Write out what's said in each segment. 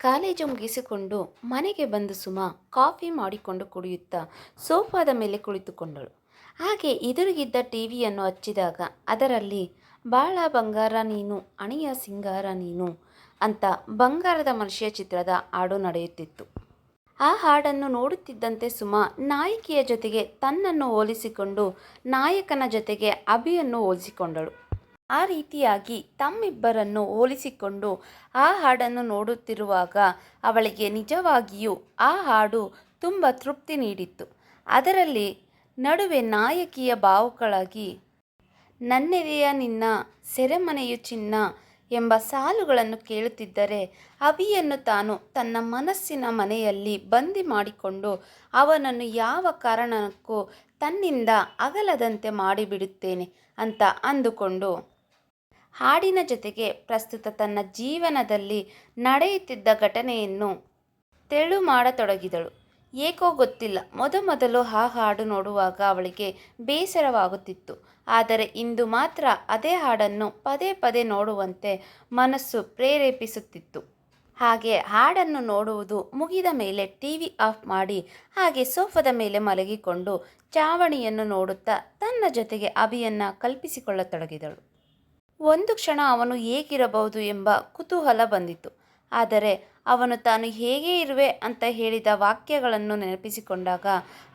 College ಮುಗಿಸಿಕೊಂಡು ಮನೆಗೆ ಬಂದು ಸುಮ ಕಾಫಿ ಮಾಡಿಕೊಂಡು ಕುಡಿಯುತ್ತಾ ಸೋಫಾದ ಮೇಲೆ ಕುಳಿತುಕೊಂಡಳು. ಹಾಗೆ ಎದುರಿಗಿದ್ದ ಟಿವಿಯನ್ನು ಹಚ್ಚಿದಾಗ ಅದರಲ್ಲಿ, ಬಾಳ ಬಂಗಾರ ನೀನು, ಅಣಿಯ ಸಿಂಗಾರ ನೀನು ಅಂತ ಬಂಗಾರದ ಮನುಷ್ಯ ಚಿತ್ರದ ಹಾಡು ನಡೆಯುತ್ತಿತ್ತು. ಆ ಹಾಡನ್ನು ನೋಡುತ್ತಿದ್ದಂತೆ ಸುಮ ನಾಯಕಿಯ ಜೊತೆಗೆ ತನ್ನನ್ನು ಹೋಲಿಸಿಕೊಂಡು ನಾಯಕನ ಜೊತೆಗೆ ಅಭಿಯನ್ನು ಹೋಲಿಸಿಕೊಂಡಳು. ಆ ರೀತಿಯಾಗಿ ತಮ್ಮಿಬ್ಬರನ್ನು ಹೋಲಿಸಿಕೊಂಡು ಆ ಹಾಡನ್ನು ನೋಡುತ್ತಿರುವಾಗ ಅವಳಿಗೆ ನಿಜವಾಗಿಯೂ ಆ ಹಾಡು ತುಂಬ ತೃಪ್ತಿ ನೀಡಿತ್ತು. ಅದರಲ್ಲಿ ನಡುವೆ ನಾಯಕಿಯ ಭಾವುಗಳಾಗಿ ನನ್ನೆದೆಯ ನಿನ್ನ ಸೆರೆಮನೆಯು ಚಿನ್ನ ಎಂಬ ಸಾಲುಗಳನ್ನು ಕೇಳುತ್ತಿದ್ದರೆ ಅಭಿಯನ್ನು ತಾನು ತನ್ನ ಮನಸ್ಸಿನ ಮನೆಯಲ್ಲಿ ಬಂದಿ ಮಾಡಿಕೊಂಡು ಅವನನ್ನು ಯಾವ ಕಾರಣಕ್ಕೂ ತನ್ನಿಂದ ಅಗಲದಂತೆ ಮಾಡಿಬಿಡುತ್ತೇನೆ ಅಂತ ಅಂದುಕೊಂಡು ಹಾಡಿನ ಜೊತೆಗೆ ಪ್ರಸ್ತುತ ತನ್ನ ಜೀವನದಲ್ಲಿ ನಡೆಯುತ್ತಿದ್ದ ಘಟನೆಯನ್ನು ತೆಳು ಮಾಡತೊಡಗಿದಳು. ಏಕೋ ಗೊತ್ತಿಲ್ಲ. ಮೊದಮೊದಲು ಆ ಹಾಡು ನೋಡುವಾಗ ಅವಳಿಗೆ ಬೇಸರವಾಗುತ್ತಿತ್ತು. ಆದರೆ ಇಂದು ಮಾತ್ರ ಅದೇ ಹಾಡನ್ನು ಪದೇ ಪದೇ ನೋಡುವಂತೆ ಮನಸ್ಸು ಪ್ರೇರೇಪಿಸುತ್ತಿತ್ತು. ಹಾಗೆ ಹಾಡನ್ನು ನೋಡುವುದು ಮುಗಿದ ಮೇಲೆ ಟಿ ವಿ ಆಫ್ ಮಾಡಿ ಹಾಗೆ ಸೋಫಾದ ಮೇಲೆ ಮಲಗಿಕೊಂಡು ಚಾವಣಿಯನ್ನು ನೋಡುತ್ತಾ ತನ್ನ ಜೊತೆಗೆ ಅಭಿಯನ್ನು ಕಲ್ಪಿಸಿಕೊಳ್ಳತೊಡಗಿದಳು. ಒಂದು ಕ್ಷಣ ಅವನು ಹೇಗಿರಬಹುದು ಎಂಬ ಕುತೂಹಲ ಬಂದಿತು ಆದರೆ ಅವನು ತಾನು ಹೇಗೆ ಇರುವೆ ಅಂತ ಹೇಳಿದ ವಾಕ್ಯಗಳನ್ನು ನೆನಪಿಸಿಕೊಂಡಾಗ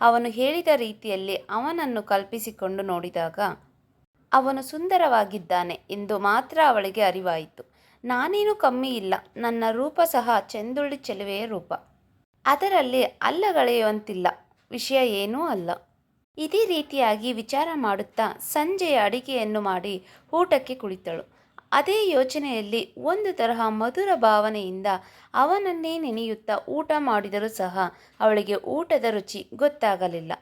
ಅವನು ಹೇಳಿದ ರೀತಿಯಲ್ಲಿ ಅವನನ್ನು ಕಲ್ಪಿಸಿಕೊಂಡು ನೋಡಿದಾಗ, ಅವನು ಸುಂದರವಾಗಿದ್ದಾನೆ ಎಂದು ಮಾತ್ರ ಅವಳಿಗೆ ಅರಿವಾಯಿತು. ನಾನೇನು ಕಮ್ಮಿ ಇಲ್ಲ. ನನ್ನ ರೂಪ ಸಹ ಚೆಂದುಳ್ಳಿ ಚೆಲುವೆಯ ರೂಪ. ಅದರಲ್ಲಿ ಅಲ್ಲಗಳೆಯುವಂತಿಲ್ಲ. ವಿಷಯ ಏನೂ ಅಲ್ಲ. ಇದೇ ರೀತಿಯಾಗಿ ವಿಚಾರ ಮಾಡುತ್ತಾ ಸಂಜೆಯ ಅಡಿಗೆಯನ್ನು ಮಾಡಿ ಊಟಕ್ಕೆ ಕುಳಿತಳು. ಅದೇ ಯೋಚನೆಯಲ್ಲಿ ಒಂದು ತರಹ ಮಧುರ ಭಾವನೆಯಿಂದ ಅವನನ್ನೇ ನೆನೆಯುತ್ತಾ ಊಟ ಮಾಡಿದರೂ ಸಹ ಅವಳಿಗೆ ಊಟದ ರುಚಿ ಗೊತ್ತಾಗಲಿಲ್ಲ.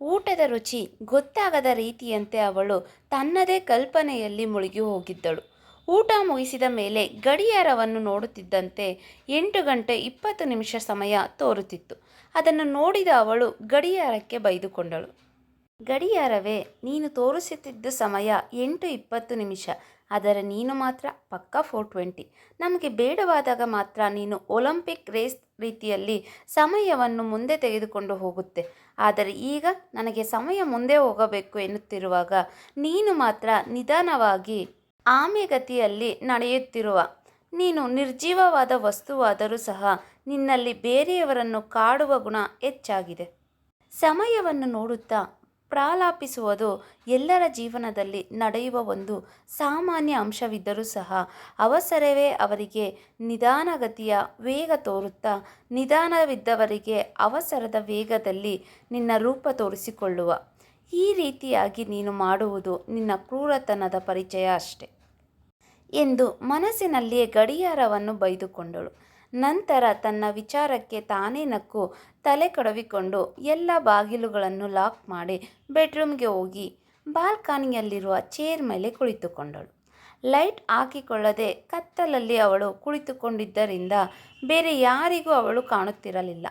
ಊಟದ ರುಚಿ ಗೊತ್ತಾಗದ ರೀತಿಯಂತೆ ಅವಳು ತನ್ನದೇ ಕಲ್ಪನೆಯಲ್ಲಿ ಮುಳುಗಿ ಹೋಗಿದ್ದಳು. ಊಟ ಮುಗಿಸಿದ ಮೇಲೆ ಗಡಿಯಾರವನ್ನು ನೋಡುತ್ತಿದ್ದಂತೆ ಎಂಟು ಗಂಟೆ ಇಪ್ಪತ್ತು ನಿಮಿಷ ಸಮಯ ತೋರುತ್ತಿತ್ತು. ಅದನ್ನು ನೋಡಿದ ಅವಳು ಗಡಿಯಾರಕ್ಕೆ ಬೈದುಕೊಂಡಳು. ಗಡಿಯಾರವೇ, ನೀನು ತೋರಿಸುತ್ತಿದ್ದ ಸಮಯ ಎಂಟು ಇಪ್ಪತ್ತು ನಿಮಿಷ, ಆದರೆ ನೀನು ಮಾತ್ರ ಪಕ್ಕಾ ಫೋರ್ ಟ್ವೆಂಟಿ ನಮಗೆ ಬೇಡವಾದಾಗ ಮಾತ್ರ ನೀನು ಒಲಿಂಪಿಕ್ ರೇಸ್ ರೀತಿಯಲ್ಲಿ ಸಮಯವನ್ನು ಮುಂದೆ ತೆಗೆದುಕೊಂಡು ಹೋಗುತ್ತೆ. ಆದರೆ ಈಗ ನನಗೆ ಸಮಯ ಮುಂದೆ ಹೋಗಬೇಕು ಎನ್ನುತ್ತಿರುವಾಗ ನೀನು ಮಾತ್ರ ನಿಧಾನವಾಗಿ ಆಮೆಗತಿಯಲ್ಲಿ ನಡೆಯುತ್ತಿರುವ, ನೀನು ನಿರ್ಜೀವವಾದ ವಸ್ತುವಾದರೂ ಸಹ ನಿನ್ನಲ್ಲಿ ಬೇರೆಯವರನ್ನು ಕಾಡುವ ಗುಣ ಹೆಚ್ಚಾಗಿದೆ. ಸಮಯವನ್ನು ನೋಡುತ್ತಾ ಪ್ರಾಲಾಪಿಸುವುದು ಎಲ್ಲರ ಜೀವನದಲ್ಲಿ ನಡೆಯುವ ಒಂದು ಸಾಮಾನ್ಯ ಅಂಶವಿದ್ದರೂ ಸಹ ಅವಸರವೇ ಅವರಿಗೆ ನಿಧಾನಗತಿಯ ವೇಗ ತೋರುತ್ತಾ ನಿಧಾನವಿದ್ದವರಿಗೆ ಅವಸರದ ವೇಗದಲ್ಲಿ ನಿನ್ನ ರೂಪ ತೋರಿಸಿಕೊಳ್ಳುವ. ಈ ರೀತಿಯಾಗಿ ನೀನು ಮಾಡುವುದು ನಿನ್ನ ಕ್ರೂರತನದ ಪರಿಚಯ ಅಷ್ಟೆ. ಎಂದು ಮನಸ್ಸಿನಲ್ಲಿಯೇ ಗಡಿಯಾರವನ್ನು ಬೈದುಕೊಂಡಳು ನಂತರ ತನ್ನ ವಿಚಾರಕ್ಕೆ ತಾನೇ ನಕ್ಕು ತಲೆ ಕಡವಿಕೊಂಡು ಎಲ್ಲ ಬಾಗಿಲುಗಳನ್ನು ಲಾಕ್ ಮಾಡಿ ಬೆಡ್ರೂಮ್ಗೆ ಹೋಗಿ ಬಾಲ್ಕನಿಯಲ್ಲಿರುವ ಚೇರ್ ಮೇಲೆ ಕುಳಿತುಕೊಂಡಳು. ಲೈಟ್ ಹಾಕಿಕೊಳ್ಳದೆ ಕತ್ತಲಲ್ಲಿ ಅವಳು ಕುಳಿತುಕೊಂಡಿದ್ದರಿಂದ ಬೇರೆ ಯಾರಿಗೂ ಅವಳು ಕಾಣುತ್ತಿರಲಿಲ್ಲ.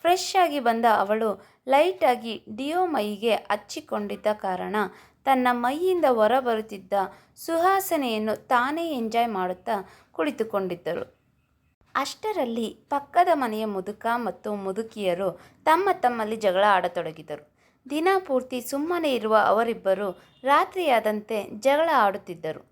ಫ್ರೆಶ್ ಆಗಿ ಬಂದ ಅವಳು ಲೈಟಾಗಿ ಡಿಯೋ ಮೈಗೆ ಹಚ್ಚಿಕೊಂಡಿದ್ದ ಕಾರಣ ತನ್ನ ಮೈಯಿಂದ ಹೊರಬರುತ್ತಿದ್ದ ಸುಹಾಸನೆಯನ್ನು ತಾನೇ ಎಂಜಾಯ್ ಮಾಡುತ್ತಾ ಕುಳಿತುಕೊಂಡಿದ್ದಳು ಅಷ್ಟರಲ್ಲಿ ಪಕ್ಕದ ಮನೆಯ ಮುದುಕ ಮತ್ತು ಮುದುಕಿಯರು ತಮ್ಮ ತಮ್ಮಲ್ಲಿ ಜಗಳ ಆಡತೊಡಗಿದರು. ದಿನ ಪೂರ್ತಿ ಸುಮ್ಮನೆ ಇರುವ ಅವರಿಬ್ಬರು ರಾತ್ರಿಯಾದಂತೆ ಜಗಳ ಆಡುತ್ತಿದ್ದರು.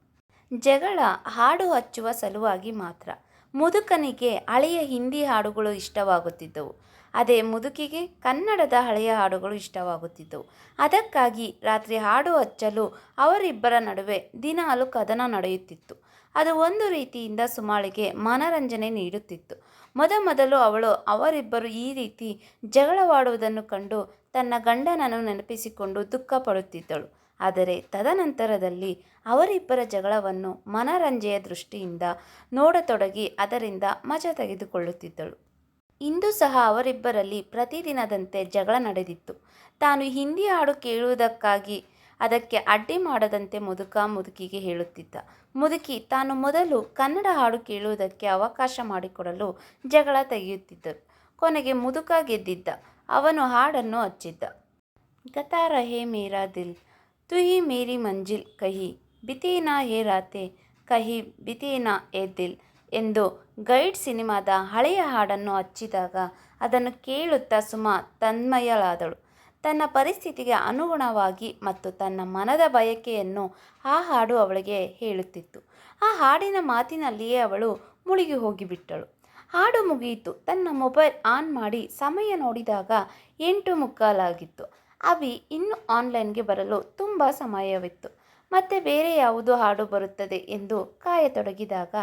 ಜಗಳ ಹಾಡು ಹಚ್ಚುವ ಸಲುವಾಗಿ ಮಾತ್ರ. ಮುದುಕನಿಗೆ ಹಳೆಯ ಹಿಂದಿ ಹಾಡುಗಳು ಇಷ್ಟವಾಗುತ್ತಿದ್ದವು. ಅದೇ ಮುದುಕಿಗೆ ಕನ್ನಡದ ಹಳೆಯ ಹಾಡುಗಳು ಇಷ್ಟವಾಗುತ್ತಿದ್ದವು. ಅದಕ್ಕಾಗಿ ರಾತ್ರಿ ಹಾಡು ಹಚ್ಚಲು ಅವರಿಬ್ಬರ ನಡುವೆ ದಿನಾಲು ಕದನ ನಡೆಯುತ್ತಿತ್ತು. ಅದು ಒಂದು ರೀತಿಯಿಂದ ಸುಮಾಳಿಗೆ ಮನರಂಜನೆ ನೀಡುತ್ತಿತ್ತು. ಮೊದಮೊದಲು ಅವಳು ಅವರಿಬ್ಬರು ಈ ರೀತಿ ಜಗಳವಾಡುವುದನ್ನು ಕಂಡು ತನ್ನ ಗಂಡನನ್ನು ನೆನಪಿಸಿಕೊಂಡು ದುಃಖ ಪಡುತ್ತಿದ್ದಳು ಆದರೆ ತದನಂತರದಲ್ಲಿ ಅವರಿಬ್ಬರ ಜಗಳವನ್ನು ಮನರಂಜೆಯ ದೃಷ್ಟಿಯಿಂದ ನೋಡತೊಡಗಿ ಅದರಿಂದ ಮಜ ತೆಗೆದುಕೊಳ್ಳುತ್ತಿದ್ದಳು. ಇಂದು ಸಹ ಅವರಿಬ್ಬರಲ್ಲಿ ಪ್ರತಿದಿನದಂತೆ ಜಗಳ ನಡೆದಿತ್ತು. ತಾನು ಹಿಂದಿ ಹಾಡು ಕೇಳುವುದಕ್ಕಾಗಿ ಅದಕ್ಕೆ ಅಡ್ಡಿ ಮಾಡದಂತೆ ಮುದುಕ ಮುದುಕಿಗೆ ಹೇಳುತ್ತಿದ್ದ. ಮುದುಕಿ ತಾನು ಮೊದಲು ಕನ್ನಡ ಹಾಡು ಕೇಳುವುದಕ್ಕೆ ಅವಕಾಶ ಮಾಡಿಕೊಡಲು ಜಗಳ ತೆಗೆಯುತ್ತಿದ್ದರು. ಕೊನೆಗೆ ಮುದುಕ ಗೆದ್ದಿದ್ದ. ಅವನು ಹಾಡನ್ನು ಹಚ್ಚಿದ್ದ. ಗತಾ ರಹೆ ಮೇರಾ ದಿಲ್, ತುಹಿ ಮೇರಿ ಮಂಜಿಲ್ ಕಹಿ, ಬಿತೇನಾ ಹೇ ರಾತೆ, ಕಹಿ ಬಿತೇನಾ ಎ ದಿಲ್ ಎಂದು ಗೈಡ್ ಸಿನಿಮಾದ ಹಳೆಯ ಹಾಡನ್ನು ಹಚ್ಚಿದಾಗ ಅದನ್ನು ಕೇಳುತ್ತಾ ಸುಮಾ ತನ್ಮಯಳಾದಳು. ತನ್ನ ಪರಿಸ್ಥಿತಿಗೆ ಅನುಗುಣವಾಗಿ ಮತ್ತು ತನ್ನ ಮನದ ಬಯಕೆಯನ್ನು ಆ ಹಾಡು ಅವಳಿಗೆ ಹೇಳುತ್ತಿತ್ತು. ಆ ಹಾಡಿನ ಮಾತಿನಲ್ಲಿಯೇ ಅವಳು ಮುಳುಗಿ ಹೋಗಿಬಿಟ್ಟಳು. ಹಾಡು ಮುಗಿಯಿತು. ತನ್ನ ಮೊಬೈಲ್ ಆನ್ ಮಾಡಿ ಸಮಯ ನೋಡಿದಾಗ ಎಂಟು ಮುಕ್ಕಾಲಾಗಿತ್ತು. ಅವಿ ಇನ್ನು ಆನ್ಲೈನ್ಗೆ ಬರಲು ತುಂಬ ಸಮಯವಿತ್ತು. ಮತ್ತೆ ಬೇರೆ ಯಾವುದು ಹಾಡು ಬರುತ್ತದೆ ಎಂದು ಕಾಯತೊಡಗಿದಾಗ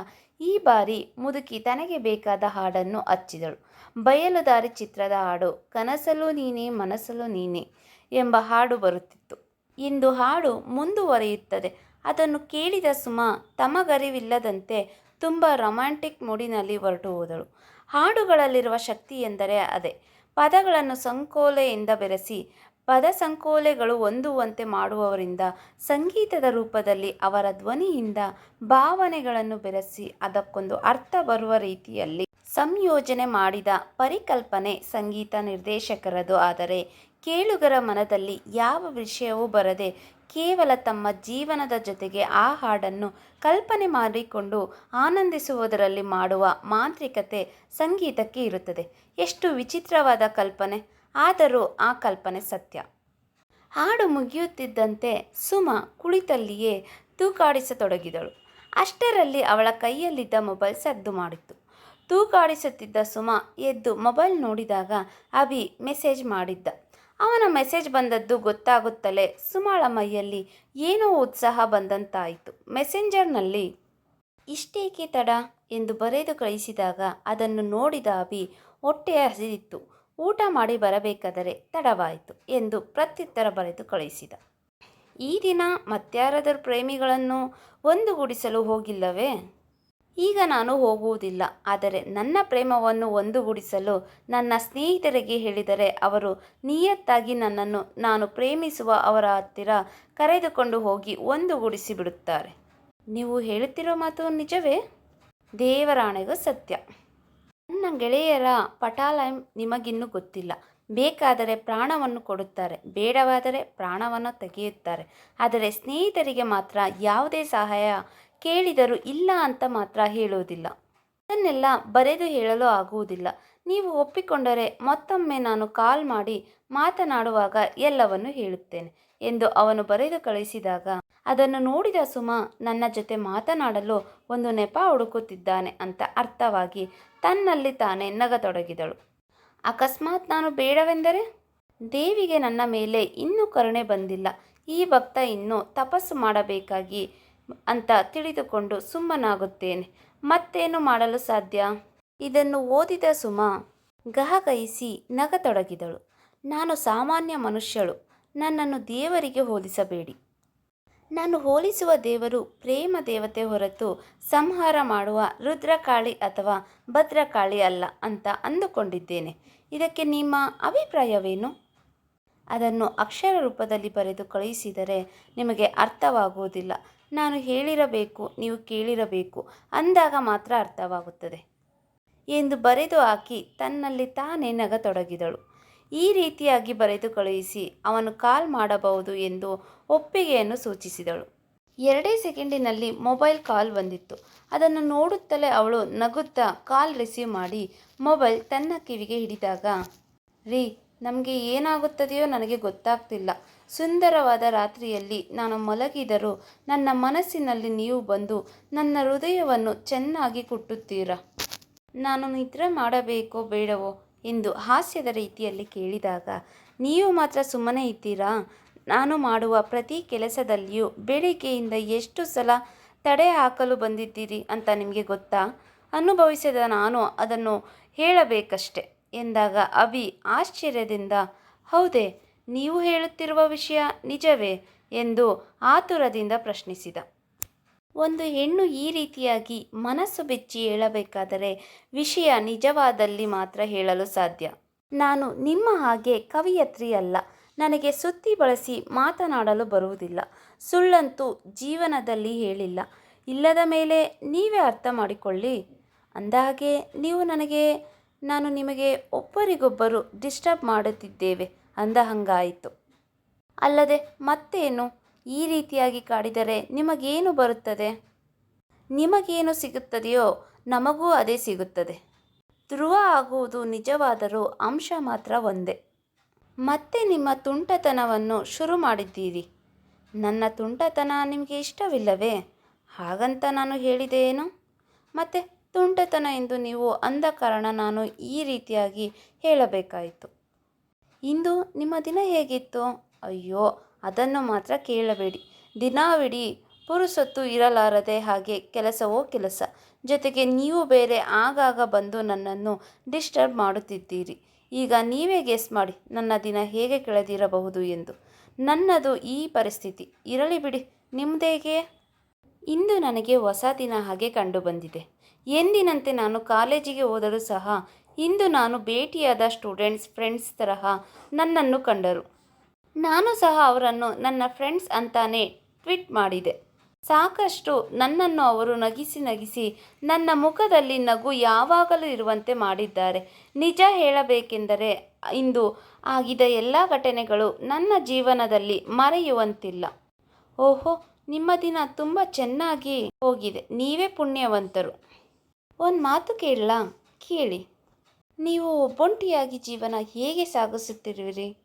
ಈ ಬಾರಿ ಮುದುಕಿ ತನಗೆ ಬೇಕಾದ ಹಾಡನ್ನು ಹಚ್ಚಿದಳು. ಬಯಲುದಾರಿ ಚಿತ್ರದ ಹಾಡು, ಕನಸಲು ನೀನೇ, ಮನಸಲು ನೀನೇ ಎಂಬ ಹಾಡು ಬರುತ್ತಿತ್ತು. ಇಂದು ಹಾಡು ಮುಂದುವರಿಯುತ್ತದೆ. ಅದನ್ನು ಕೇಳಿದ ಸುಮಾ ತಮಗರಿವಿಲ್ಲದಂತೆ ತುಂಬ ರೊಮ್ಯಾಂಟಿಕ್ ಮೂಡಿನಲ್ಲಿ ಹೊರಟು ಹೋದಳು. ಹಾಡುಗಳಲ್ಲಿರುವ ಶಕ್ತಿ ಎಂದರೆ ಅದೇ. ಪದಗಳನ್ನು ಸಂಕೋಲೆಯಿಂದ ಬೆರೆಸಿ ಪದ ಸಂಕೋಲೆಗಳು ಹೊಂದುವಂತೆ ಮಾಡುವವರಿಂದ ಸಂಗೀತದ ರೂಪದಲ್ಲಿ ಅವರ ಧ್ವನಿಯಿಂದ ಭಾವನೆಗಳನ್ನು ಬೆರೆಸಿ ಅದಕ್ಕೊಂದು ಅರ್ಥ ಬರುವ ರೀತಿಯಲ್ಲಿ ಸಂಯೋಜನೆ ಮಾಡಿದ ಪರಿಕಲ್ಪನೆ ಸಂಗೀತ ನಿರ್ದೇಶಕರದು. ಆದರೆ ಕೇಳುಗರ ಮನದಲ್ಲಿ ಯಾವ ವಿಷಯವೂ ಬರದೆ ಕೇವಲ ತಮ್ಮ ಜೀವನದ ಜೊತೆಗೆ ಆ ಹಾಡನ್ನು ಕಲ್ಪನೆ ಮಾಡಿಕೊಂಡು ಆನಂದಿಸುವುದರಲ್ಲಿ ಮಾಡುವ ಮಾಂತ್ರಿಕತೆ ಸಂಗೀತಕ್ಕೆ ಇರುತ್ತದೆ. ಎಷ್ಟು ವಿಚಿತ್ರವಾದ ಕಲ್ಪನೆ! ಆದರೂ ಆ ಕಲ್ಪನೆ ಸತ್ಯ. ಹಾಡು ಮುಗಿಯುತ್ತಿದ್ದಂತೆ ಸುಮ ಕುಳಿತಲ್ಲಿಯೇ ತೂಕಾಡಿಸತೊಡಗಿದಳು. ಅಷ್ಟರಲ್ಲಿ ಅವಳ ಕೈಯಲ್ಲಿದ್ದ ಮೊಬೈಲ್ ಸದ್ದು ಮಾಡಿತ್ತು. ತೂಕಾಡಿಸುತ್ತಿದ್ದ ಸುಮ ಎದ್ದು ಮೊಬೈಲ್ ನೋಡಿದಾಗ ಅಭಿ ಮೆಸೇಜ್ ಮಾಡಿದ್ದ. ಅವನ ಮೆಸೇಜ್ ಬಂದದ್ದು ಗೊತ್ತಾಗುತ್ತಲೇ ಸುಮಾಳ ಮೈಯಲ್ಲಿ ಏನೋ ಉತ್ಸಾಹ ಬಂದಂತಾಯಿತು. ಮೆಸೆಂಜರ್ನಲ್ಲಿ, ಇಷ್ಟೇಕೆ ತಡ? ಎಂದು ಬರೆದು ಕಳಿಸಿದಾಗ ಅದನ್ನು ನೋಡಿದ ಅಭಿ ಹೊಟ್ಟೆ ಹಸಿದಿತ್ತು. ಊಟ ಮಾಡಿ ಬರಬೇಕಾದರೆ ತಡವಾಯಿತು ಎಂದು ಪ್ರತ್ಯುತ್ತರ ಬರೆದು ಕಳಿಸಿದ ಈ ದಿನ ಮತ್ಯಾರದರ ಪ್ರೇಮಿಗಳನ್ನು ಒಂದುಗೂಡಿಸಲು ಹೋಗಿಲ್ಲವೇ? ಈಗ ನಾನು ಹೋಗುವುದಿಲ್ಲ, ಆದರೆ ನನ್ನ ಪ್ರೇಮವನ್ನು ಒಂದುಗೂಡಿಸಲು ನನ್ನ ಸ್ನೇಹಿತರಿಗೆ ಹೇಳಿದರೆ ಅವರು ನಿಯತ್ತಾಗಿ ನನ್ನನ್ನು ನಾನು ಪ್ರೇಮಿಸುವ ಅವರ ಹತ್ತಿರ ಕರೆದುಕೊಂಡು ಹೋಗಿ ಒಂದುಗೂಡಿಸಿ ಬಿಡುತ್ತಾರೆ ನೀವು ಹೇಳುತ್ತಿರೋ ಮಾತು ನಿಜವೇ? ದೇವರಾಣೆಗೂ ಸತ್ಯ. ನನ್ನ ಗೆಳೆಯರ ಪಟಾಲಯಂ ನಿಮಗಿನ್ನೂ ಗೊತ್ತಿಲ್ಲ. ಬೇಕಾದರೆ ಪ್ರಾಣವನ್ನು ಕೊಡುತ್ತಾರೆ, ಬೇಡವಾದರೆ ಪ್ರಾಣವನ್ನು ತೆಗೆಯುತ್ತಾರೆ. ಆದರೆ ಸ್ನೇಹಿತರಿಗೆ ಮಾತ್ರ ಯಾವುದೇ ಸಹಾಯ ಕೇಳಿದರೂ ಇಲ್ಲ ಅಂತ ಮಾತ್ರ ಹೇಳುವುದಿಲ್ಲ. ಅದನ್ನೆಲ್ಲ ಬರೆದು ಹೇಳಲು ಆಗುವುದಿಲ್ಲ. ನೀವು ಒಪ್ಪಿಕೊಂಡರೆ ಮತ್ತೊಮ್ಮೆ ನಾನು ಕಾಲ್ ಮಾಡಿ ಮಾತನಾಡುವಾಗ ಎಲ್ಲವನ್ನು ಹೇಳುತ್ತೇನೆ ಎಂದು ಅವನು ಬರೆದು ಕಳಿಸಿದಾಗ ಅದನ್ನು ನೋಡಿದ ಸುಮ ನನ್ನ ಜೊತೆ ಮಾತನಾಡಲು ಒಂದು ನೆಪ ಹುಡುಕುತ್ತಿದ್ದಾನೆ ಅಂತ ಅರ್ಥವಾಗಿ ತನ್ನಲ್ಲಿ ತಾನೇ ನಗತೊಡಗಿದಳು. ಅಕಸ್ಮಾತ್ ನಾನು ಬೇಡವೆಂದರೆ? ದೇವಿಗೆ ನನ್ನ ಮೇಲೆ ಇನ್ನೂ ಕರುಣೆ ಬಂದಿಲ್ಲ. ಈ ಭಕ್ತ ಇನ್ನೂ ತಪಸ್ಸು ಮಾಡಬೇಕಾಗಿ ಅಂತ ತಿಳಿದುಕೊಂಡು ಸುಮ್ಮನಾಗುತ್ತೇನೆ. ಮತ್ತೇನು ಮಾಡಲು ಸಾಧ್ಯ? ಇದನ್ನು ಓದಿದ ಸುಮ ಗಹಗಹಿಸಿ ನಗತೊಡಗಿದಳು. ನಾನು ಸಾಮಾನ್ಯ ಮನುಷ್ಯಳು. ನನ್ನನ್ನು ದೇವರಿಗೆ ಹೋಲಿಸಬೇಡಿ. ನಾನು ಹೋಲಿಸುವ ದೇವರು ಪ್ರೇಮ ದೇವತೆ ಹೊರತು ಸಂಹಾರ ಮಾಡುವ ರುದ್ರಕಾಳಿ ಅಥವಾ ಭದ್ರಕಾಳಿ ಅಲ್ಲ ಅಂತ ಅಂದುಕೊಂಡಿದ್ದೇನೆ. ಇದಕ್ಕೆ ನಿಮ್ಮ ಅಭಿಪ್ರಾಯವೇನು? ಅದನ್ನು ಅಕ್ಷರ ರೂಪದಲ್ಲಿ ಬರೆದು ಕಳುಹಿಸಿದರೆ ನಿಮಗೆ ಅರ್ಥವಾಗುವುದಿಲ್ಲ. ನಾನು ಹೇಳಿರಬೇಕು, ನೀವು ಕೇಳಿರಬೇಕು, ಅಂದಾಗ ಮಾತ್ರ ಅರ್ಥವಾಗುತ್ತದೆ. ಎಂದು ಬರೆದು ಹಾಕಿ ತನ್ನಲ್ಲಿ ತಾನೇ ನಗತೊಡಗಿದಳು. ಈ ರೀತಿಯಾಗಿ ಬರೆದು ಕಳುಹಿಸಿ ಅವನು ಕಾಲ್ ಮಾಡಬಹುದು ಎಂದು ಒಪ್ಪಿಗೆಯನ್ನು ಸೂಚಿಸಿದಳು. ಎರಡೇ ಸೆಕೆಂಡಿನಲ್ಲಿ ಮೊಬೈಲ್ ಕಾಲ್ ಬಂದಿತ್ತು. ಅದನ್ನು ನೋಡುತ್ತಲೇ ಅವಳು ನಗುತ್ತಾ ಕಾಲ್ ರಿಸೀವ್ ಮಾಡಿ ಮೊಬೈಲ್ ತನ್ನ ಕಿವಿಗೆ ಹಿಡಿದಾಗ, ರೀ, ನಮಗೆ ಏನಾಗುತ್ತದೆಯೋ ನನಗೆ ಗೊತ್ತಾಗ್ತಿಲ್ಲ. ಸುಂದರವಾದ ರಾತ್ರಿಯಲ್ಲಿ ನಾನು ಮಲಗಿದರೂ ನನ್ನ ಮನಸ್ಸಿನಲ್ಲಿ ನೀವು ಬಂದು ನನ್ನ ಹೃದಯವನ್ನು ಚೆನ್ನಾಗಿ ಕುಟ್ಟುತ್ತೀರಾ? ನಾನು ನಿದ್ರೆ ಮಾಡಬೇಕೋ ಬೇಡವೋ? ಎಂದು ಹಾಸ್ಯದ ರೀತಿಯಲ್ಲಿ ಕೇಳಿದಾಗ, ನೀವು ಮಾತ್ರ ಸುಮ್ಮನೆ ಇದ್ದೀರಾ? ನಾನು ಮಾಡುವ ಪ್ರತಿ ಕೆಲಸದಲ್ಲಿಯೂ ಬೆಳಿಗ್ಗೆಯಿಂದ ಎಷ್ಟು ಸಲ ತಡೆ ಹಾಕಲು ಬಂದಿದ್ದೀರಿ ಅಂತ ನಿಮಗೆ ಗೊತ್ತಾ? ಅನುಭವಿಸಿದ ನಾನು ಅದನ್ನು ಹೇಳಬೇಕಷ್ಟೆ ಎಂದಾಗ ಅಭಿ ಆಶ್ಚರ್ಯದಿಂದ, ಹೌದೇ, ನೀವು ಹೇಳುತ್ತಿರುವ ವಿಷಯ ನಿಜವೇ? ಎಂದು ಆತುರದಿಂದ ಪ್ರಶ್ನಿಸಿದ. ಒಂದು ಹೆಣ್ಣು ಈ ರೀತಿಯಾಗಿ ಮನಸ್ಸು ಬಿಚ್ಚಿ ಹೇಳಬೇಕಾದರೆ ವಿಷಯ ನಿಜವಾದಲ್ಲಿ ಮಾತ್ರ ಹೇಳಲು ಸಾಧ್ಯ. ನಾನು ನಿಮ್ಮ ಹಾಗೆ ಕವಿಯತ್ರಿ ಅಲ್ಲ ನನಗೆ ಸುತ್ತಿ ಬಳಸಿ ಮಾತನಾಡಲು ಬರುವುದಿಲ್ಲ. ಸುಳ್ಳಂತೂ ಜೀವನದಲ್ಲಿ ಹೇಳಿಲ್ಲ. ಇಲ್ಲದ ಮೇಲೆ ನೀವೇ ಅರ್ಥ ಮಾಡಿಕೊಳ್ಳಿ. ಅಂದಹಾಗೆ, ನೀವು ನನಗೆ, ನಾನು ನಿಮಗೆ ಒಬ್ಬರಿಗೊಬ್ಬರು ಡಿಸ್ಟರ್ಬ್ ಮಾಡುತ್ತಿದ್ದೇವೆ ಅಂದ ಹಂಗಾಯಿತು. ಅಲ್ಲದೆ ಮತ್ತೇನು? ಈ ರೀತಿಯಾಗಿ ಕಾಡಿದರೆ ನಿಮಗೇನು ಬರುತ್ತದೆ? ನಿಮಗೇನು ಸಿಗುತ್ತದೆಯೋ ನಮಗೂ ಅದೇ ಸಿಗುತ್ತದೆ. ಧ್ರುವ ಆಗುವುದು ನಿಜವಾದರೂ ಅಂಶ ಮಾತ್ರ ಒಂದೇ. ಮತ್ತೆ ನಿಮ್ಮ ತುಂಟತನವನ್ನು ಶುರು ಮಾಡಿದ್ದೀರಿ. ನನ್ನ ತುಂಟತನ ನಿಮಗೆ ಇಷ್ಟವಿಲ್ಲವೇ? ಹಾಗಂತ ನಾನು ಹೇಳಿದೆ ಏನು ಮತ್ತೆ ತುಂಟತನ ಎಂದು ನೀವು ಅಂದ ಕಾರಣ ನಾನು ಈ ರೀತಿಯಾಗಿ ಹೇಳಬೇಕಾಯಿತು. ಇಂದು ನಿಮ್ಮ ದಿನ ಹೇಗಿತ್ತು? ಅಯ್ಯೋ ಅದನ್ನು ಮಾತ್ರ ಕೇಳಬೇಡಿ. ದಿನವಿಡೀ ಪುರುಸೊತ್ತು ಇರಲಾರದೆ ಹಾಗೆ ಕೆಲಸವೋ ಕೆಲಸ. ಜೊತೆಗೆ ನೀವು ಬೇರೆ ಆಗಾಗ ಬಂದು ನನ್ನನ್ನು ಡಿಸ್ಟರ್ಬ್ ಮಾಡುತ್ತಿದ್ದೀರಿ. ಈಗ ನೀವೇ ಗೆಸ್ ಮಾಡಿ ನನ್ನ ದಿನ ಹೇಗೆ ಕಳೆದಿರಬಹುದು ಎಂದು. ನನ್ನದು ಈ ಪರಿಸ್ಥಿತಿ. ಇರಲಿ ಬಿಡಿ. ನಿಮ್ಮದೇಗೆ ಇಂದು ನನಗೆ ಹೊಸ ದಿನ ಹಾಗೆ ಕಂಡುಬಂದಿದೆ. ಎಂದಿನಂತೆ ನಾನು ಕಾಲೇಜಿಗೆ ಹೋದರೂ ಸಹ ಇಂದು ನಾನು ಭೇಟಿಯಾದ ಸ್ಟೂಡೆಂಟ್ಸ್, ಫ್ರೆಂಡ್ಸ್ ತರಹ ನನ್ನನ್ನು ಕಂಡರು. ನಾನು ಸಹ ಅವರನ್ನು ನನ್ನ ಫ್ರೆಂಡ್ಸ್ ಅಂತಾನೆ ಟ್ವೀಟ್ ಮಾಡಿದೆ. ಸಾಕಷ್ಟು ನನ್ನನ್ನು ಅವರು ನಗಿಸಿ ನಗಿಸಿ ನನ್ನ ಮುಖದಲ್ಲಿ ನಗು ಯಾವಾಗಲೂ ಇರುವಂತೆ ಮಾಡಿದ್ದಾರೆ. ನಿಜ ಹೇಳಬೇಕೆಂದರೆ ಇಂದು ಆಗಿದ ಎಲ್ಲ ಘಟನೆಗಳು ನನ್ನ ಜೀವನದಲ್ಲಿ ಮರೆಯುವಂತಿಲ್ಲ. ಓಹೋ, ನಿಮ್ಮ ದಿನ ತುಂಬ ಚೆನ್ನಾಗಿ ಹೋಗಿದೆ. ನೀವೇ ಪುಣ್ಯವಂತರು. ಒಂದು ಮಾತು ಕೇಳಲಾ? ಕೇಳಿ. ನೀವು ಒಬ್ಬೊಂಟಿಯಾಗಿ ಜೀವನ ಹೇಗೆ ಸಾಗಿಸುತ್ತಿರುವಿರಿ?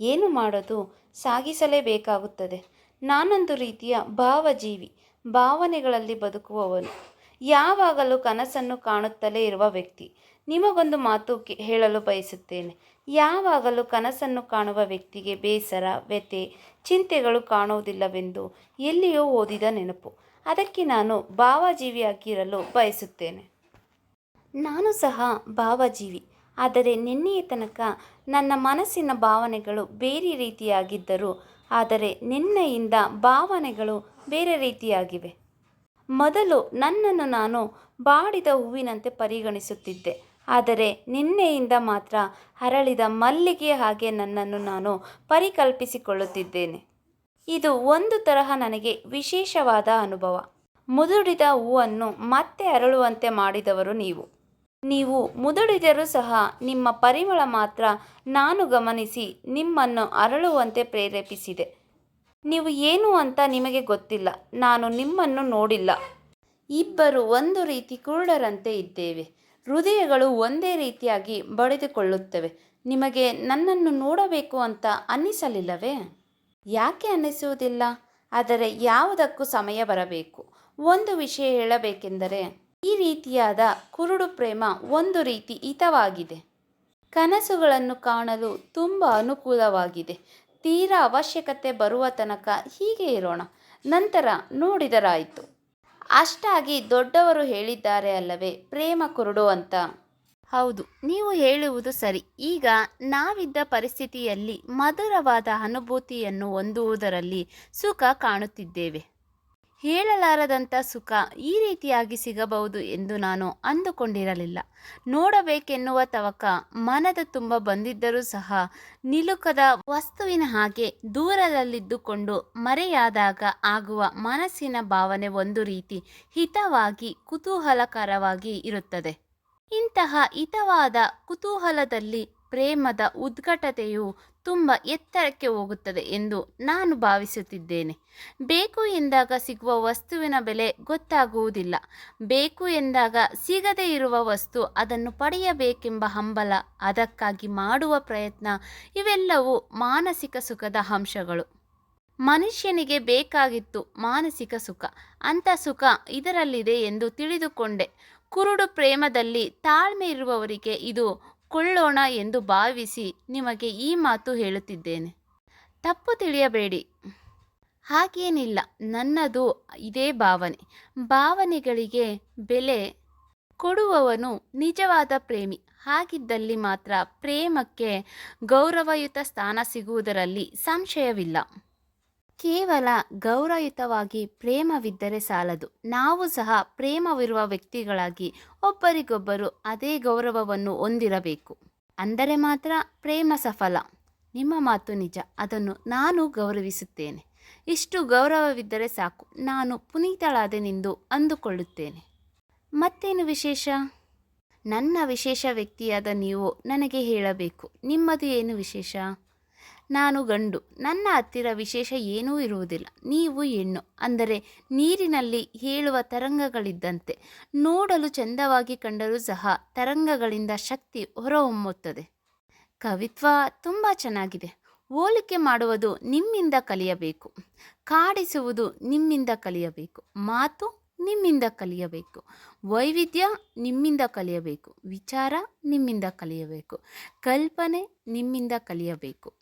ಏನು ಮಾಡೋದು? ಸಾಗಿಸಲೇಬೇಕಾಗುತ್ತದೆ. ನಾನೊಂದು ರೀತಿಯ ಭಾವಜೀವಿ, ಭಾವನೆಗಳಲ್ಲಿ ಬದುಕುವವನು. ಯಾವಾಗಲೂ ಕನಸನ್ನು ಕಾಣುತ್ತಲೇ ಇರುವ ವ್ಯಕ್ತಿ. ನಿಮಗೊಂದು ಮಾತು ಹೇಳಲು ಬಯಸುತ್ತೇನೆ. ಯಾವಾಗಲೂ ಕನಸನ್ನು ಕಾಣುವ ವ್ಯಕ್ತಿಗೆ ಬೇಸರ, ವ್ಯಥೆ, ಚಿಂತೆಗಳು ಕಾಣುವುದಿಲ್ಲವೆಂದು ಎಲ್ಲಿಯೋ ಓದಿದ ನೆನಪು. ಅದಕ್ಕೆ ನಾನು ಭಾವಜೀವಿಯಾಗಿರಲು ಬಯಸುತ್ತೇನೆ. ನಾನು ಸಹ ಭಾವಜೀವಿ. ಆದರೆ ನಿನ್ನೆಯ ತನಕ ನನ್ನ ಮನಸ್ಸಿನ ಭಾವನೆಗಳು ಬೇರೆ ರೀತಿಯಾಗಿದ್ದರೂ. ಆದರೆ ನಿನ್ನೆಯಿಂದ ಭಾವನೆಗಳು ಬೇರೆ ರೀತಿಯಾಗಿವೆ. ಮೊದಲು ನನ್ನನ್ನು ನಾನು ಬಾಡಿದ ಹೂವಿನಂತೆ ಪರಿಗಣಿಸುತ್ತಿದ್ದೆ. ಆದರೆ ನಿನ್ನೆಯಿಂದ ಮಾತ್ರ ಅರಳಿದ ಮಲ್ಲಿಗೆಯ ಹಾಗೆ ನನ್ನನ್ನು ನಾನು ಪರಿಕಲ್ಪಿಸಿಕೊಳ್ಳುತ್ತಿದ್ದೇನೆ. ಇದು ಒಂದು ತರಹ ನನಗೆ ವಿಶೇಷವಾದ ಅನುಭವ. ಮುದುಡಿದ ಹೂವನ್ನು ಮತ್ತೆ ಅರಳುವಂತೆ ಮಾಡಿದವರು ನೀವು. ನೀವು ಮುದುಡಿದರೂ ಸಹ ನಿಮ್ಮ ಪರಿಮಳ ಮಾತ್ರ ನಾನು ಗಮನಿಸಿ ನಿಮ್ಮನ್ನು ಅರಳುವಂತೆ ಪ್ರೇರೇಪಿಸಿದೆ. ನೀವು ಏನು ಅಂತ ನಿಮಗೆ ಗೊತ್ತಿಲ್ಲ, ನಾನು ನಿಮ್ಮನ್ನು ನೋಡಿಲ್ಲ. ಇಬ್ಬರು ಒಂದು ರೀತಿ ಕುರುಡರಂತೆ ಇದ್ದೇವೆ. ಹೃದಯಗಳು ಒಂದೇ ರೀತಿಯಾಗಿ ಬಡಿದುಕೊಳ್ಳುತ್ತವೆ. ನಿಮಗೆ ನನ್ನನ್ನು ನೋಡಬೇಕು ಅಂತ ಅನ್ನಿಸಲಿಲ್ಲವೇ? ಯಾಕೆ ಅನ್ನಿಸುವುದಿಲ್ಲ? ಆದರೆ ಯಾವುದಕ್ಕೂ ಸಮಯ ಬರಬೇಕು. ಒಂದು ವಿಷಯ ಹೇಳಬೇಕೆಂದರೆ ಈ ರೀತಿಯಾದ ಕುರುಡು ಪ್ರೇಮ ಒಂದು ರೀತಿ ಹಿತವಾಗಿದೆ. ಕನಸುಗಳನ್ನು ಕಾಣಲು ತುಂಬ ಅನುಕೂಲವಾಗಿದೆ. ತೀರಾ ಅವಶ್ಯಕತೆ ಬರುವ ತನಕ ಹೀಗೆ ಇರೋಣ. ನಂತರ ನೋಡಿದರಾಯಿತು. ಅಷ್ಟಾಗಿ ದೊಡ್ಡವರು ಹೇಳಿದ್ದಾರೆ ಅಲ್ಲವೇ, ಪ್ರೇಮ ಕುರುಡು ಅಂತ. ಹೌದು, ನೀವು ಹೇಳುವುದು ಸರಿ. ಈಗ ನಾವಿದ್ದ ಪರಿಸ್ಥಿತಿಯಲ್ಲಿ ಮಧುರವಾದ ಅನುಭೂತಿಯನ್ನು ಹೊಂದುವುದರಲ್ಲಿ ಸುಖ ಕಾಣುತ್ತಿದ್ದೇವೆ. ಹೇಳಲಾರದಂಥ ಸುಖ ಈ ರೀತಿಯಾಗಿ ಸಿಗಬಹುದು ಎಂದು ನಾನು ಅಂದುಕೊಂಡಿರಲಿಲ್ಲ. ನೋಡಬೇಕೆನ್ನುವ ತವಕ ಮನದ ತುಂಬ ಬಂದಿದ್ದರೂ ಸಹ ನಿಲುಕದ ವಸ್ತುವಿನ ಹಾಗೆ ದೂರದಲ್ಲಿದ್ದುಕೊಂಡು ಮರೆಯಾದಾಗ ಆಗುವ ಮನಸ್ಸಿನ ಭಾವನೆ ಒಂದು ರೀತಿ ಹಿತವಾಗಿ ಕುತೂಹಲಕರವಾಗಿ ಇರುತ್ತದೆ. ಇಂತಹ ಹಿತವಾದ ಕುತೂಹಲದಲ್ಲಿ ಪ್ರೇಮದ ಉದ್ಘಟತೆಯು ತುಂಬ ಎತ್ತರಕ್ಕೆ ಹೋಗುತ್ತದೆ ಎಂದು ನಾನು ಭಾವಿಸುತ್ತಿದ್ದೇನೆ. ಬೇಕು ಎಂದಾಗ ಸಿಗುವ ವಸ್ತುವಿನ ಬೆಲೆ ಗೊತ್ತಾಗುವುದಿಲ್ಲ. ಬೇಕು ಎಂದಾಗ ಸಿಗದೇ ಇರುವ ವಸ್ತು ಅದನ್ನು ಪಡೆಯಬೇಕೆಂಬ ಹಂಬಲ ಅದಕ್ಕಾಗಿ ಮಾಡುವ ಪ್ರಯತ್ನ ಇವೆಲ್ಲವೂ ಮಾನಸಿಕ ಸುಖದ ಅಂಶಗಳು. ಮನುಷ್ಯನಿಗೆ ಬೇಕಾಗಿತ್ತು ಮಾನಸಿಕ ಸುಖ. ಅಂಥ ಸುಖ ಇದರಲ್ಲಿದೆ ಎಂದು ತಿಳಿದುಕೊಂಡೆ. ಕುರುಡು ಪ್ರೇಮದಲ್ಲಿ ತಾಳ್ಮೆ ಇರುವವರಿಗೆ ಇದು ಕೊಳ್ಳೋಣ ಎಂದು ಭಾವಿಸಿ ನಿಮಗೆ ಈ ಮಾತು ಹೇಳುತ್ತಿದ್ದೇನೆ. ತಪ್ಪು ತಿಳಿಯಬೇಡಿ. ಹಾಗೇನಿಲ್ಲ, ನನ್ನದು ಇದೇ ಭಾವನೆ. ಭಾವನೆಗಳಿಗೆ ಬೆಲೆ ಕೊಡುವವನು ನಿಜವಾದ ಪ್ರೇಮಿ. ಹಾಗಿದ್ದಲ್ಲಿ ಮಾತ್ರ ಪ್ರೇಮಕ್ಕೆ ಗೌರವಯುತ ಸ್ಥಾನ ಸಿಗುವುದರಲ್ಲಿ ಸಂಶಯವಿಲ್ಲ. ಕೇವಲ ಗೌರವಯುತವಾಗಿ ಪ್ರೇಮವಿದ್ದರೆ ಸಾಲದು. ನಾವು ಸಹ ಪ್ರೇಮವಿರುವ ವ್ಯಕ್ತಿಗಳಾಗಿ ಒಬ್ಬರಿಗೊಬ್ಬರು ಅದೇ ಗೌರವವನ್ನು ಹೊಂದಿರಬೇಕು. ಅಂದರೆ ಮಾತ್ರ ಪ್ರೇಮ ಸಫಲ. ನಿಮ್ಮ ಮಾತು ನಿಜ. ಅದನ್ನು ನಾನು ಗೌರವಿಸುತ್ತೇನೆ. ಇಷ್ಟು ಗೌರವವಿದ್ದರೆ ಸಾಕು. ನಾನು ಪುನೀತಳಾದೆನೆಂದು ಅಂದುಕೊಳ್ಳುತ್ತೇನೆ. ಮತ್ತೇನು ವಿಶೇಷ? ನನ್ನ ವಿಶೇಷ ವ್ಯಕ್ತಿಯಾದ ನೀವು ನನಗೆ ಹೇಳಬೇಕು. ನಿಮ್ಮದು ಏನು ವಿಶೇಷ? ನಾನು ಗಂಡು, ನನ್ನ ಹತ್ತಿರ ವಿಶೇಷ ಏನೂ ಇರುವುದಿಲ್ಲ. ನೀವು ಹೆಣ್ಣು, ಅಂದರೆ ನೀರಿನಲ್ಲಿ ಹೇಳುವ ತರಂಗಗಳಿದ್ದಂತೆ. ನೋಡಲು ಚಂದವಾಗಿ ಕಂಡರೂ ಸಹ ತರಂಗಗಳಿಂದ ಶಕ್ತಿ ಹೊರಹೊಮ್ಮುತ್ತದೆ. ಕವಿತ್ವ ತುಂಬ ಚೆನ್ನಾಗಿದೆ. ಹೋಲಿಕೆ ಮಾಡುವುದು ನಿಮ್ಮಿಂದ ಕಲಿಯಬೇಕು. ಕಾಡಿಸುವುದು ನಿಮ್ಮಿಂದ ಕಲಿಯಬೇಕು. ಮಾತು ನಿಮ್ಮಿಂದ ಕಲಿಯಬೇಕು. ವೈವಿಧ್ಯ ನಿಮ್ಮಿಂದ ಕಲಿಯಬೇಕು. ವಿಚಾರ ನಿಮ್ಮಿಂದ ಕಲಿಯಬೇಕು. ಕಲ್ಪನೆ ನಿಮ್ಮಿಂದ ಕಲಿಯಬೇಕು.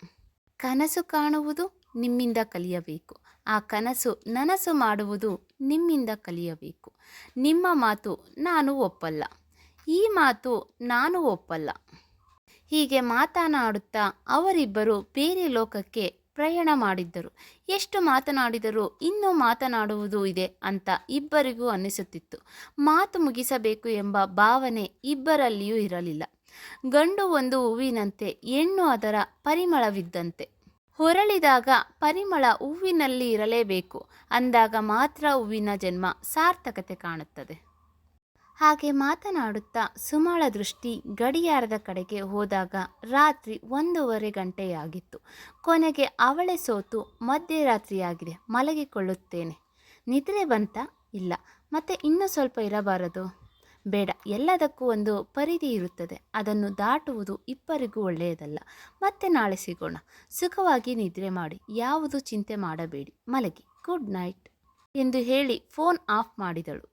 ಕನಸು ಕಾಣುವುದು ನಿಮ್ಮಿಂದ ಕಲಿಯಬೇಕು. ಆ ಕನಸು ನನಸು ಮಾಡುವುದು ನಿಮ್ಮಿಂದ ಕಲಿಯಬೇಕು. ನಿಮ್ಮ ಮಾತು ನಾನು ಒಪ್ಪಲ್ಲ. ಈ ಮಾತು ನಾನು ಒಪ್ಪಲ್ಲ. ಹೀಗೆ ಮಾತನಾಡುತ್ತಾ ಅವರಿಬ್ಬರು ಬೇರೆ ಲೋಕಕ್ಕೆ ಪ್ರಯಾಣ ಮಾಡಿದ್ದರು. ಎಷ್ಟು ಮಾತನಾಡಿದರೂ ಇನ್ನೂ ಮಾತನಾಡುವುದು ಇದೆ ಅಂತ ಇಬ್ಬರಿಗೂ ಅನ್ನಿಸುತ್ತಿತ್ತು. ಮಾತು ಮುಗಿಸಬೇಕು ಎಂಬ ಭಾವನೆ ಇಬ್ಬರಲ್ಲಿಯೂ ಇರಲಿಲ್ಲ. ಗಂಡು ಒಂದು ಹೂವಿನಂತೆ, ಹೆಣ್ಣು ಅದರ ಪರಿಮಳವಿದ್ದಂತೆ. ಹೊರಳಿದಾಗ ಪರಿಮಳ ಹೂವಿನಲ್ಲಿ ಇರಲೇಬೇಕು, ಅಂದಾಗ ಮಾತ್ರ ಹೂವಿನ ಜನ್ಮ ಸಾರ್ಥಕತೆ ಕಾಣುತ್ತದೆ. ಹಾಗೆ ಮಾತನಾಡುತ್ತಾ ಸುಮಳ ದೃಷ್ಟಿ ಗಡಿಯಾರದ ಕಡೆಗೆ ಹೋದಾಗ ರಾತ್ರಿ ಒಂದೂವರೆ ಗಂಟೆಯಾಗಿತ್ತು. ಕೊನೆಗೆ ಅವಳೆ ಸೋತು ಮಧ್ಯರಾತ್ರಿಯಾಗಿದೆ, ಮಲಗಿಕೊಳ್ಳುತ್ತೇನೆ. ನಿದ್ರೆ ಬಂತ? ಇಲ್ಲ, ಮತ್ತೆ ಇನ್ನೂ ಸ್ವಲ್ಪ ಇರಬಾರದು. ಬೇಡ. ಎಲ್ಲದಕ್ಕೂ ಒಂದು ಪರಿಧಿ ಇರುತ್ತದೆ. ಅದನ್ನು ದಾಟುವುದು ಇಬ್ಬರಿಗೂ ಒಳ್ಳೆಯದಲ್ಲ. ಮತ್ತೆ ನಾಳೆ ಸಿಗೋಣ. ಸುಖವಾಗಿ ನಿದ್ರೆ ಮಾಡಿ. ಯಾವುದು ಚಿಂತೆ ಮಾಡಬೇಡಿ. ಮಲಗಿ. ಗುಡ್ ನೈಟ್ ಎಂದು ಹೇಳಿ ಫೋನ್ ಆಫ್ ಮಾಡಿದಳು.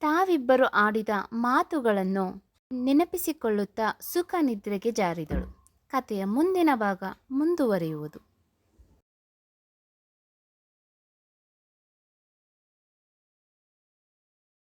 ತಾವಿಬ್ಬರು ಆಡಿದ ಮಾತುಗಳನ್ನು ನೆನಪಿಸಿಕೊಳ್ಳುತ್ತಾ ಸುಖ ನಿದ್ರೆಗೆ ಜಾರಿದಳು. ಕಥೆಯ ಮುಂದಿನ ಭಾಗ ಮುಂದುವರಿಯುವುದು.